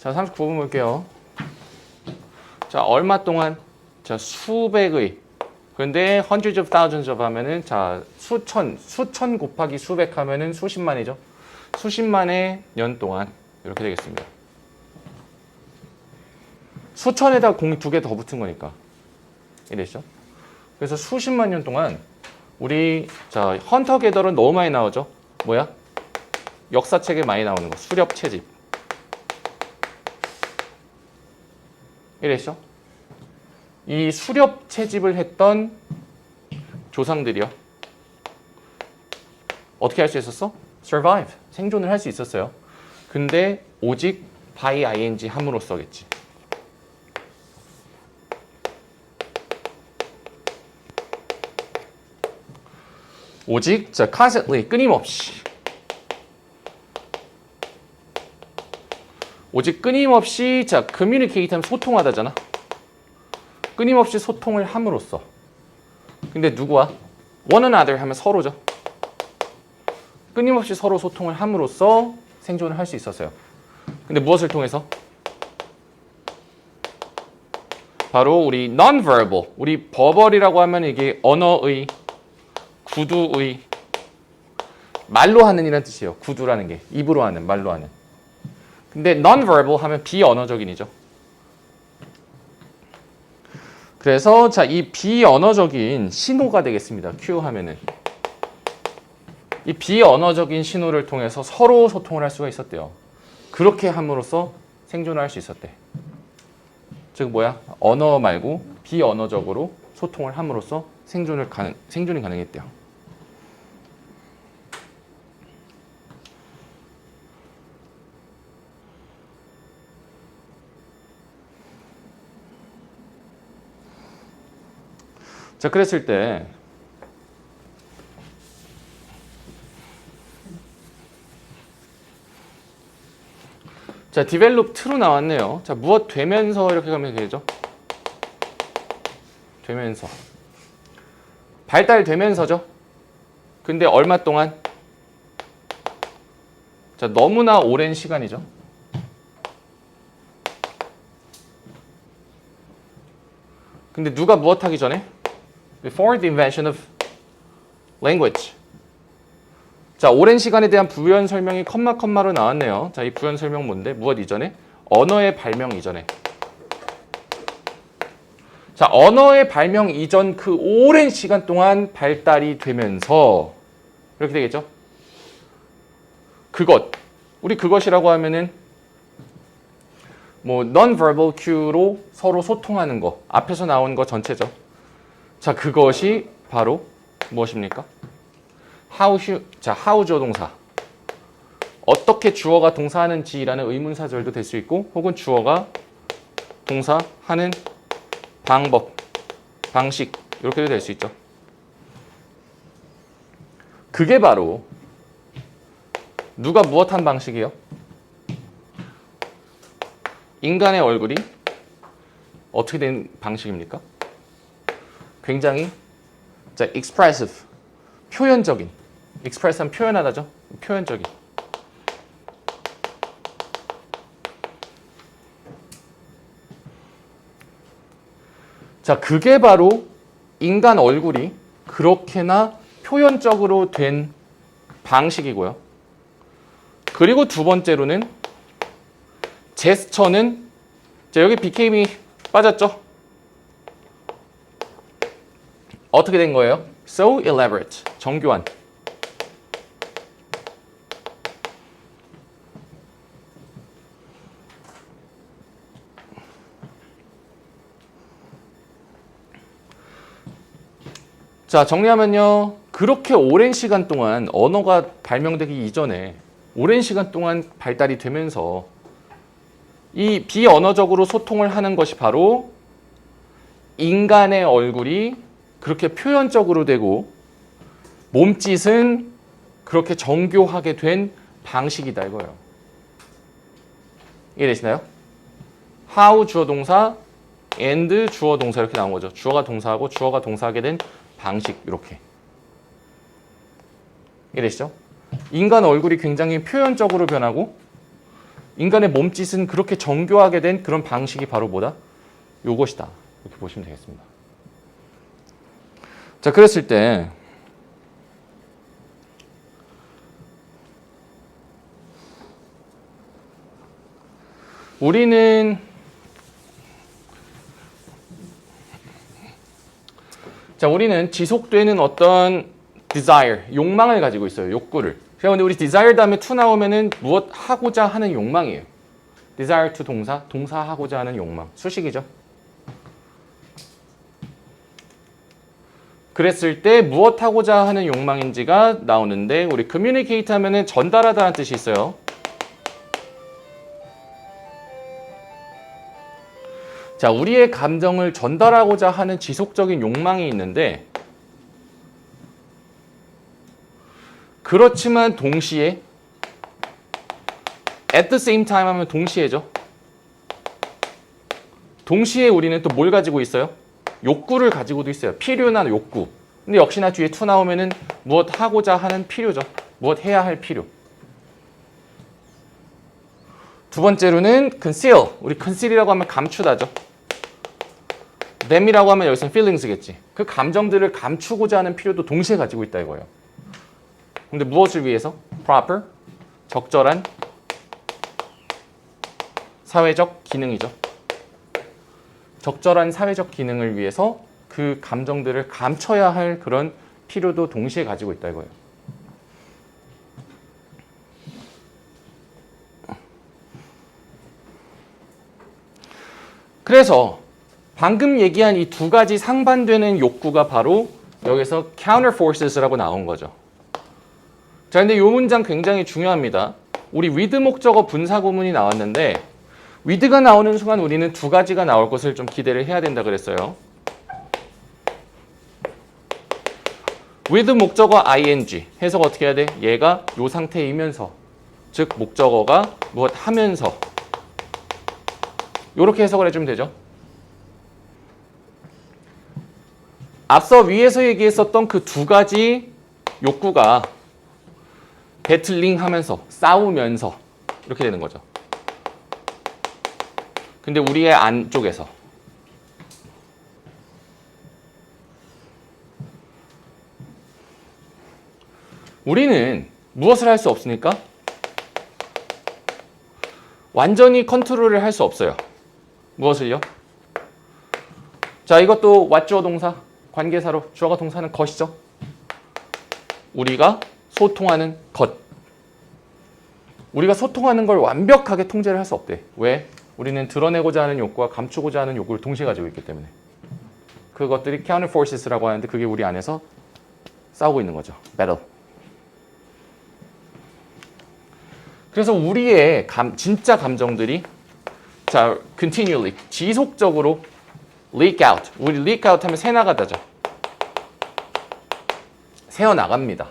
자, 39번 볼게요. 자, 얼마 동안? 자, 수백의. 근데 hundreds of thousands of 하면은 자, 수천, 수천 곱하기 수백 하면은 수십만이죠. 수십만의 년 동안 이렇게 되겠습니다. 수천에다 공이 두 개 더 붙은 거니까. 이랬죠? 그래서 수십만 년 동안 우리 자, 헌터 게더는 너무 많이 나오죠. 뭐야? 역사책에 많이 나오는 거. 수렵 채집. 이랬죠? 이 수렵 채집을 했던 조상들이요. 어떻게 할 수 있었어? survive. 생존을 할 수 있었어요. 근데 오직 by ing 함으로써겠지. 오직 자 constantly 끊임없이 오직 끊임없이 자 communicate 하면 소통하다잖아. 끊임없이 소통을 함으로써. 근데 누구와? one another 하면 서로죠. 끊임없이 서로 소통을 함으로써 생존을 할 수 있었어요. 근데 무엇을 통해서? 바로 우리 non-verbal, 우리 버벌이라고 하면 이게 언어의, 구두의, 말로 하는 이란 뜻이에요. 구두라는 게 입으로 하는, 말로 하는. 근데 non-verbal 하면 비언어적인이죠. 그래서 자, 이 비언어적인 신호가 되겠습니다. Q 하면은 이 비언어적인 신호를 통해서 서로 소통을 할 수가 있었대요. 그렇게 함으로써 생존을 할 수 있었대. 즉 뭐야? 언어 말고 비언어적으로 소통을 함으로써 생존을 가능 생존이 가능했대요. 자, 그랬을 때 자, develop true 나왔네요. 자, 무엇 되면서 이렇게 가면 되죠? 되면서. 발달되면서죠? 근데 얼마 동안? 자, 너무나 오랜 시간이죠. 근데 누가 무엇 하기 전에? Before the invention of language. 자, 오랜 시간에 대한 부연 설명이 컴마 컴마로 나왔네요. 자, 이 부연 설명 뭔데? 무엇 이전에? 언어의 발명 이전에. 자, 언어의 발명 이전 그 오랜 시간 동안 발달이 되면서 이렇게 되겠죠? 그것. 우리 그것이라고 하면은 뭐 non-verbal cue로 서로 소통하는 거. 앞에서 나온 거 전체죠. 자, 그것이 바로 무엇입니까? how hu, 자, how 주어 동사. 어떻게 주어가 동사하는지라는 의문사절도 될 수 있고 혹은 주어가 동사하는 방법, 방식 이렇게도 될 수 있죠. 그게 바로 누가 무엇한 방식이요? 인간의 얼굴이 어떻게 된 방식입니까? 굉장히 자, expressive, 표현적인. express한 표현하다죠. 표현적인. 자, 그게 바로 인간 얼굴이 그렇게나 표현적으로 된 방식이고요. 그리고 두 번째로는 제스처는 자, 여기 BKB 빠졌죠? 어떻게 된 거예요? So elaborate. 정교한. 자, 정리하면요. 그렇게 오랜 시간 동안 언어가 발명되기 이전에 오랜 시간 동안 발달이 되면서 이 비언어적으로 소통을 하는 것이 바로 인간의 얼굴이 그렇게 표현적으로 되고 몸짓은 그렇게 정교하게 된 방식이다 이거예요. 이해되시나요? how 주어 동사 and 주어 동사 이렇게 나온 거죠. 주어가 동사하고 주어가 동사하게 된 방식 이렇게. 이해되시죠? 인간 얼굴이 굉장히 표현적으로 변하고 인간의 몸짓은 그렇게 정교하게 된 그런 방식이 바로 뭐다? 요것이다. 이렇게 보시면 되겠습니다. 자, 그랬을 때 우리는 자, 우리는 지속되는 어떤 desire, 욕망을 가지고 있어요. 욕구를. 자, 근데 우리 desire 다음에 to 나오면은 무엇 하고자 하는 욕망이에요. desire to 동사, 동사 하고자 하는 욕망. 수식이죠. 그랬을 때 무엇 하고자 하는 욕망인지가 나오는데 우리 communicate 하면은 전달하다라는 뜻이 있어요. 자, 우리의 감정을 전달하고자 하는 지속적인 욕망이 있는데 그렇지만 동시에 at the same time 하면 동시에죠. 동시에 우리는 또 뭘 가지고 있어요? 욕구를 가지고도 있어요. 필요나 욕구. 근데 역시나 뒤에 to 나오면은 무엇 하고자 하는 필요죠. 무엇 해야 할 필요. 두 번째로는 conceal. 우리 conceal이라고 하면 감추다죠. them이라고 하면 여기서는 feelings겠지. 그 감정들을 감추고자 하는 필요도 동시에 가지고 있다 이거예요. 근데 무엇을 위해서? proper, 적절한 사회적 기능이죠. 적절한 사회적 기능을 위해서 그 감정들을 감춰야 할 그런 필요도 동시에 가지고 있다 이거예요. 그래서 방금 얘기한 이 두 가지 상반되는 욕구가 바로 여기서 counter forces라고 나온 거죠. 자, 근데 이 문장 굉장히 중요합니다. 우리 with 목적어 분사 구문이 나왔는데 with가 나오는 순간 우리는 두 가지가 나올 것을 좀 기대를 해야 된다 그랬어요. with 목적어 ing 해석 어떻게 해야 돼? 얘가 요 상태이면서 즉 목적어가 무엇 하면서 이렇게 해석을 해주면 되죠. 앞서 위에서 얘기했었던 그 두 가지 욕구가 배틀링 하면서 싸우면서 이렇게 되는 거죠. 근데 우리의 안쪽에서 우리는 무엇을 할 수 없으니까 완전히 컨트롤을 할 수 없어요. 무엇을요? 자, 이것도 왓주어 동사, 관계사로 주어가 동사는 것이죠. 우리가 소통하는 것. 우리가 소통하는 걸 완벽하게 통제를 할 수 없대. 왜? 우리는 드러내고자 하는 욕구와 감추고자 하는 욕구를 동시에 가지고 있기 때문에. 그것들이 counter forces라고 하는데 그게 우리 안에서 싸우고 있는 거죠. battle. 그래서 우리의 감, 진짜 감정들이 자, continually 지속적으로 leak out. 우리 leak out 하면 새 나가다죠. 새어 나갑니다.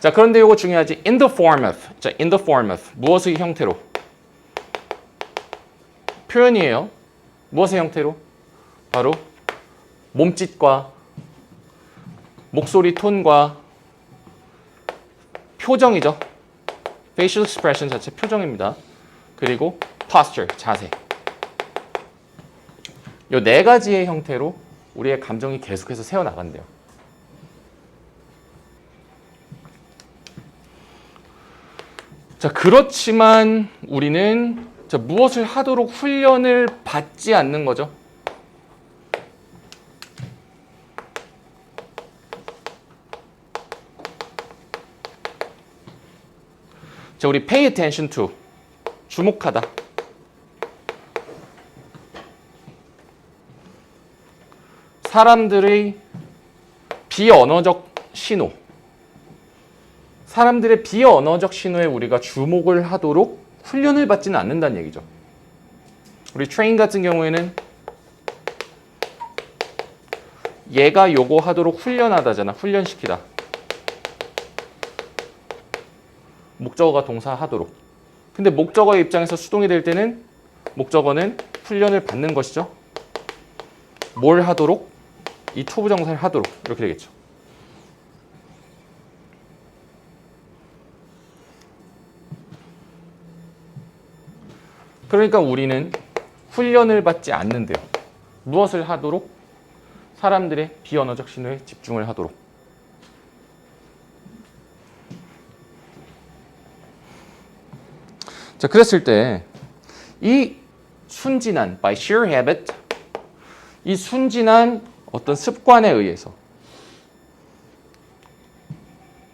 자, 그런데 이거 중요하지. in the form of. 자, in the form of. 무엇의 형태로? 표현이에요. 무엇의 형태로? 바로 몸짓과 목소리 톤과 표정이죠. facial expression 자체 표정입니다. 그리고 posture 자세. 이 네 가지의 형태로 우리의 감정이 계속해서 새어 나간대요. 자, 그렇지만 우리는 자, 무엇을 하도록 훈련을 받지 않는 거죠. 자, 우리 pay attention to 주목하다. 사람들의 비언어적 신호. 사람들의 비언어적 신호에 우리가 주목을 하도록 훈련을 받지는 않는다는 얘기죠. 우리 트레인 같은 경우에는 얘가 요거 하도록 훈련하다잖아. 훈련시키다. 목적어가 동사 하도록. 근데 목적어의 입장에서 수동이 될 때는 목적어는 훈련을 받는 것이죠. 뭘 하도록? 이 투부정사를 하도록. 이렇게 되겠죠. 그러니까 우리는 훈련을 받지 않는데요. 무엇을 하도록? 사람들의 비언어적 신호에 집중을 하도록. 자, 그랬을 때 이 순진한 by sheer habit 이 순진한 어떤 습관에 의해서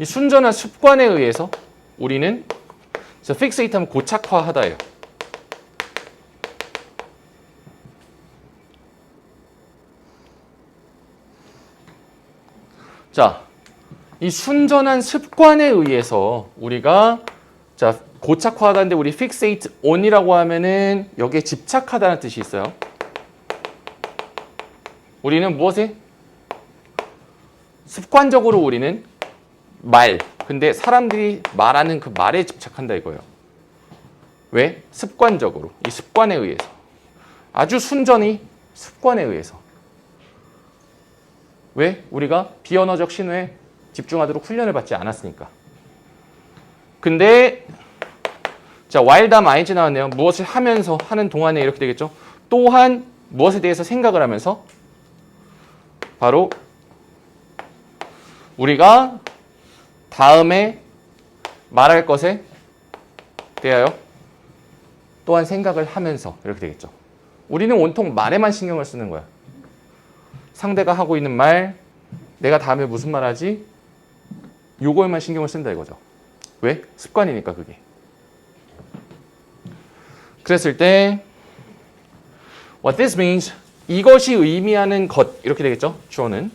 이 순전한 습관에 의해서 우리는 픽세이트 하면 고착화하다예요. 자, 이 순전한 습관에 의해서 우리가 자 고착화하다는데 우리 fixate on이라고 하면은 여기에 집착하다는 뜻이 있어요. 우리는 무엇에 습관적으로 우리는 말 근데 사람들이 말하는 그 말에 집착한다 이거예요. 왜? 습관적으로 이 습관에 의해서 아주 순전히 습관에 의해서 왜? 우리가 비언어적 신호에 집중하도록 훈련을 받지 않았으니까. 근데 자 다음 ing 나왔네요. 무엇을 하면서 하는 동안에 이렇게 되겠죠. 또한 무엇에 대해서 생각을 하면서 바로 우리가 다음에 말할 것에 대하여 또한 생각을 하면서 이렇게 되겠죠. 우리는 온통 말에만 신경을 쓰는 거야. 상대가 하고 있는 말, 내가 다음에 무슨 말 하지? 요거에만 신경을 쓴다 이거죠. 왜? 습관이니까 그게. 그랬을 때 what this means 이것이 의미하는 것 이렇게 되겠죠. 주어는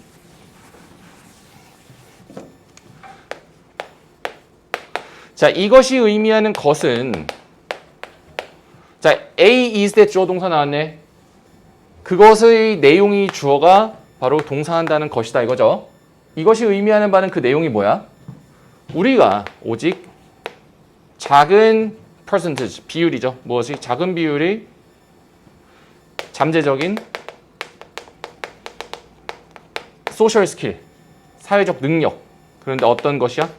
자, 이것이 의미하는 것은 자, A is that 주어 동사 나왔네. 그것의 내용이 주어가 바로 동사한다는 것이다 이거죠. 이것이 의미하는 바는 그 내용이 뭐야? 우리가 오직 작은 percentage 비율이죠. 무엇이 작은 비율이 잠재적인 소셜 스킬 사회적 능력 그런데 어떤 것이야?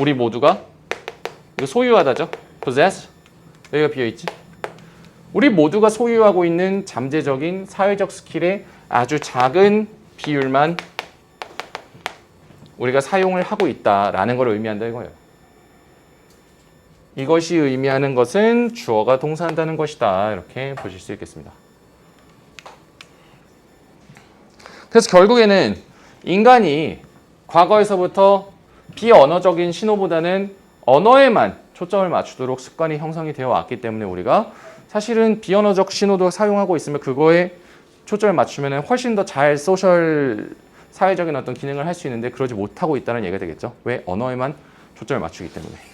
우리 모두가 이거 소유하다죠. possess 여기가 비어 있지. 우리 모두가 소유하고 있는 잠재적인 사회적 스킬의 아주 작은 비율만 우리가 사용을 하고 있다라는 걸 의미한다 이거예요. 이것이 의미하는 것은 주어가 동사한다는 것이다. 이렇게 보실 수 있겠습니다. 그래서 결국에는 인간이 과거에서부터 비언어적인 신호보다는 언어에만 초점을 맞추도록 습관이 형성이 되어 왔기 때문에 우리가 사실은 비언어적 신호도 사용하고 있으면 그거에 초점을 맞추면 훨씬 더 잘 소셜 사회적인 어떤 기능을 할 수 있는데 그러지 못하고 있다는 얘기가 되겠죠. 왜? 언어에만 초점을 맞추기 때문에.